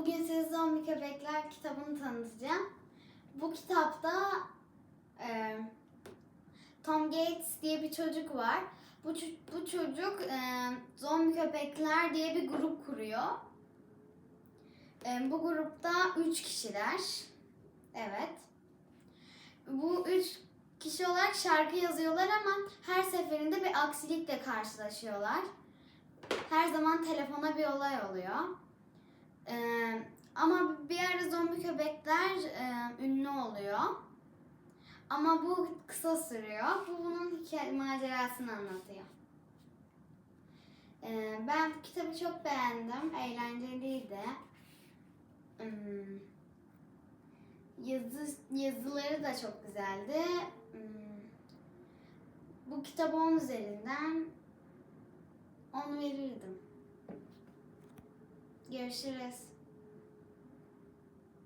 Bugün size Zombi Köpekler kitabını tanıtacağım. Bu kitapta e, Tom Gates diye bir çocuk var. Bu, bu çocuk e, Zombi Köpekler diye bir grup kuruyor. E, bu grupta üç kişiler. Evet. Bu üç kişi olarak şarkı yazıyorlar ama her seferinde bir aksilikle karşılaşıyorlar. Her zaman telefona bir olay oluyor. Ee, ama bir ara zombi köpekler e, ünlü oluyor. Ama bu kısa sürüyor. Bu bunun hikaye, macerasını anlatıyor. Ee, ben bu kitabı çok beğendim. Eğlenceliydi. Hmm. Yazı, yazıları da çok güzeldi. Hmm. Bu kitabı 10 üzerinden 10 verirdim. Görüşürüz.